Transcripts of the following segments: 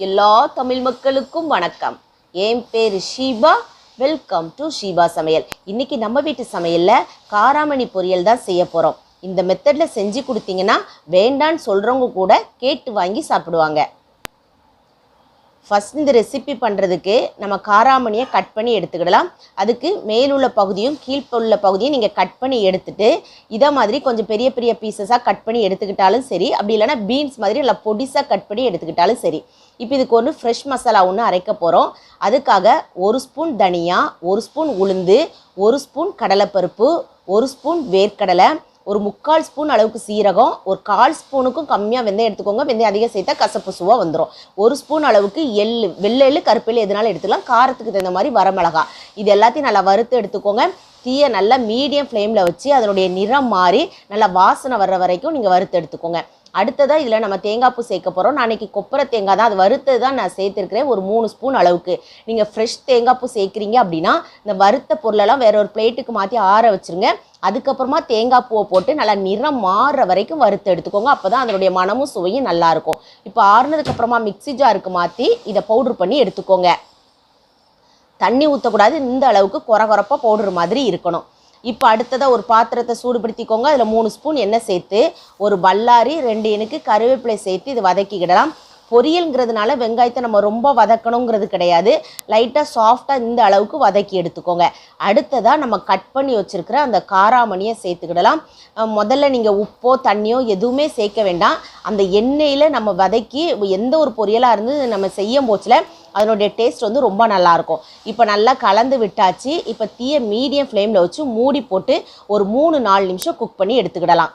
எல்லா தமிழ் மக்களுக்கும் வணக்கம். என் பேர் ஷீபா. வெல்கம் டு ஷீபா சமையல். இன்றைக்கி நம்ம வீட்டு சமையலில் காராமணி பொரியல் தான் செய்ய போகிறோம் இந்த மெத்தடில் செஞ்சு கொடுத்தீங்கன்னா வேண்டான்னு சொல்கிறவங்க கூட கேட்டு வாங்கி சாப்பிடுவாங்க. ஃபஸ்ட் இந்த ரெசிபி பண்ணுறதுக்கு நம்ம காராமணியை கட் பண்ணி எடுத்துக்கிடலாம். அதுக்கு மேலுள்ள பகுதியும் கீழ்ப்புள்ள பகுதியும் நீங்கள் கட் பண்ணி எடுத்துட்டு இதை மாதிரி கொஞ்சம் பெரிய பெரிய பீசஸாக கட் பண்ணி எடுத்துக்கிட்டாலும் சரி அப்படி இல்லைன்னா பீன்ஸ் மாதிரி நல்லா பொடிசாக கட் பண்ணி எடுத்துக்கிட்டாலும் சரி. இப்போ இதுக்கு ஒன்று ஃப்ரெஷ் மசாலா ஒன்று அரைக்க போகிறோம் அதுக்காக ஒரு ஸ்பூன் தனியா ஒரு ஸ்பூன் உளுந்து ஒரு ஸ்பூன் கடலைப்பருப்பு ஒரு ஸ்பூன் வேர்க்கடலை ஒரு முக்கால் ஸ்பூன் அளவுக்கு சீரகம் ஒரு கால் ஸ்பூனுக்கும் கம்மியாக வெந்தயம் எடுத்துக்கோங்க. வெந்தயம் அதிகம் சேர்த்தா கசப்பு சுவாக வந்துடும் ஒரு ஸ்பூன் அளவுக்கு எள்ளு வெள்ளை எள்ளு கருப்பு எதுனாலும் எடுத்துக்கலாம். காரத்துக்கு தகுந்த மாதிரி வரமிளகா. இது எல்லாத்தையும் நல்லா வறுத்து எடுத்துக்கோங்க. தீயை நல்லா மீடியம் ஃப்ளேமில் வச்சு அதனுடைய நிறம் மாறி நல்லா வாசனை வர்ற வரைக்கும் நீங்கள் வறுத்து எடுத்துக்கோங்க. அடுத்ததாக இதில் நம்ம தேங்காய் பூ சேர்க்க போகிறோம் நான் அன்றைக்கி கொப்பரை தேங்காய் தான் அது வறுத்தது தான் நான் சேர்த்துருக்கிறேன். ஒரு மூணு ஸ்பூன் அளவுக்கு. நீங்கள் ஃப்ரெஷ் தேங்காய் பூ சேர்க்குறீங்க அப்படின்னா இந்த வறுத்த பொருளெல்லாம் வேற ஒரு பிளேட்டுக்கு மாற்றி ஆற வச்சுருங்க. அதுக்கப்புறமா தேங்காய் பூவை போட்டு நல்லா நிறம் மாறுற வரைக்கும் வறுத்து எடுத்துக்கோங்க. அப்போ தான் அதனுடைய மனமும் சுவையும் நல்லாயிருக்கும் இப்போ ஆறுனதுக்கப்புறமா மிக்ஸி ஜாருக்கு மாற்றி இதை பவுட்ரு பண்ணி எடுத்துக்கோங்க. தண்ணி ஊற்றக்கூடாது இந்த அளவுக்கு குறை குறைப்பாக பவுடர் மாதிரி இருக்கணும். இப்போ அடுத்ததாக ஒரு பாத்திரத்தை சூடுபடுத்திக்கோங்க. அதில் மூணு ஸ்பூன் எண்ணெய் சேர்த்து ஒரு பல்லாரி ரெண்டு எண்ணுக்கு கருவேப்பிலை சேர்த்து இது வதக்கிக்கிடலாம். பொரியல்ங்கிறதுனால வெங்காயத்தை நம்ம ரொம்ப வதக்கணுங்கிறது கிடையாது. லைட்டாக சாஃப்டாக இந்த அளவுக்கு வதக்கி எடுத்துக்கோங்க. அடுத்ததாக நம்ம கட் பண்ணி வச்சுருக்கிற அந்த காராமணியை சேர்த்துக்கிடலாம். முதல்ல நீங்கள் உப்போ தண்ணியோ எதுவுமே சேர்க்க வேண்டாம். அந்த எண்ணெயில் நம்ம வதக்கி எந்த ஒரு பொரியலாக இருந்து நம்ம செய்யும் போச்சில் அதனுடைய டேஸ்ட் வந்து ரொம்ப நல்லாயிருக்கும் இப்போ நல்லா கலந்து விட்டாச்சு. இப்போ தீயை மீடியம் ஃப்ளேமில் வச்சு மூடி போட்டு ஒரு மூணு நாலு நிமிஷம் குக் பண்ணி எடுத்துக்கிடலாம்.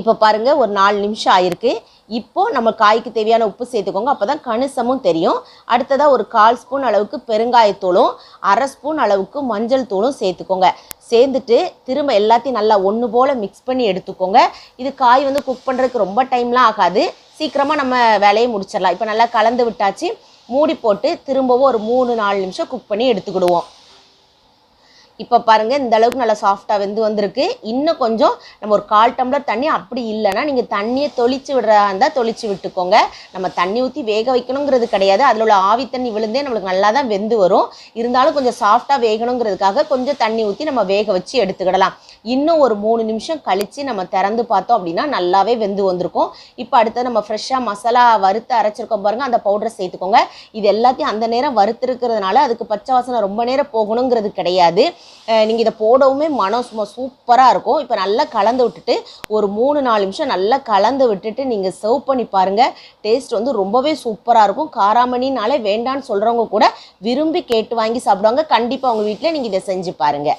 இப்போ பாருங்கள் ஒரு நாலு நிமிஷம் ஆயிருக்கு. இப்போது நம்ம காய்க்கு தேவையான உப்பு சேர்த்துக்கோங்க. அப்போ தான் கணிசமும் தெரியும். அடுத்ததாக ஒரு கால் ஸ்பூன் அளவுக்கு பெருங்காயத்தூளும் அரை ஸ்பூன் அளவுக்கு மஞ்சள் தூளும் சேர்த்துக்கோங்க. சேர்ந்துட்டு திரும்ப எல்லாத்தையும் நல்லா ஒன்று போல் மிக்ஸ் பண்ணி எடுத்துக்கோங்க. இது காய் வந்து குக் பண்ணுறதுக்கு ரொம்ப டைம்லாம் ஆகாது. சீக்கிரமாக நம்ம வேலையை முடிச்சிடலாம். இப்போ நல்லா கலந்து விட்டாச்சு. மூடி போட்டு திரும்பவும் ஒரு மூணு நாலு நிமிஷம் குக் பண்ணி எடுத்துக்கிடுவோம். இப்போ பாருங்கள் இந்த அளவுக்கு நல்லா சாஃப்டாக வெந்து வந்திருக்கு. இன்னும் கொஞ்சம் நம்ம ஒரு கால் டம்ளர் தண்ணி அப்படி இல்லைன்னா நீங்கள் தண்ணியை தொளிச்சு விடுறா இருந்தால் தொளிச்சு விட்டுக்கோங்க. நம்ம தண்ணி ஊற்றி வேக வைக்கணுங்கிறது கிடையாது. அதில் உள்ள ஆவி தண்ணி விழுந்தே நம்மளுக்கு நல்லா தான் வெந்து வரும். இருந்தாலும் கொஞ்சம் சாஃப்டாக வேகணுங்கிறதுக்காக கொஞ்சம் தண்ணி ஊற்றி நம்ம வேக வச்சு எடுத்துக்கிடலாம். இன்னும் ஒரு மூணு நிமிஷம் கழித்து நம்ம திறந்து பார்த்தோம் அப்படின்னா நல்லாவே வெந்து வந்திருக்கும். இப்போ அடுத்து நம்ம ஃப்ரெஷ்ஷாக மசாலா வறுத்து அரைச்சிருக்கோம் பாருங்கள் அந்த பவுடரை சேர்த்துக்கோங்க. இது எல்லாத்தையும் அந்த நேரம் வறுத்துருக்கிறதுனால அதுக்கு பச்சை வாசனை ரொம்ப நேரம் போகணுங்கிறது கிடையாது. நீங்கள் இதை போடவுமே மனம் சும்மா சூப்பராக இருக்கும். இப்போ நல்லா கலந்து விட்டுட்டு ஒரு மூணு நாலு நிமிஷம் நல்லா கலந்து விட்டுட்டு நீங்கள் சர்வ் பண்ணி பாருங்கள் டேஸ்ட் வந்து ரொம்பவே சூப்பராக இருக்கும். காராமணினாலே வேண்டான்னு சொல்கிறவங்க கூட விரும்பி கேட்டு வாங்கி சாப்பிடுவாங்க. கண்டிப்பாக அவங்க வீட்டில் நீங்கள் இதை செஞ்சு பாருங்கள்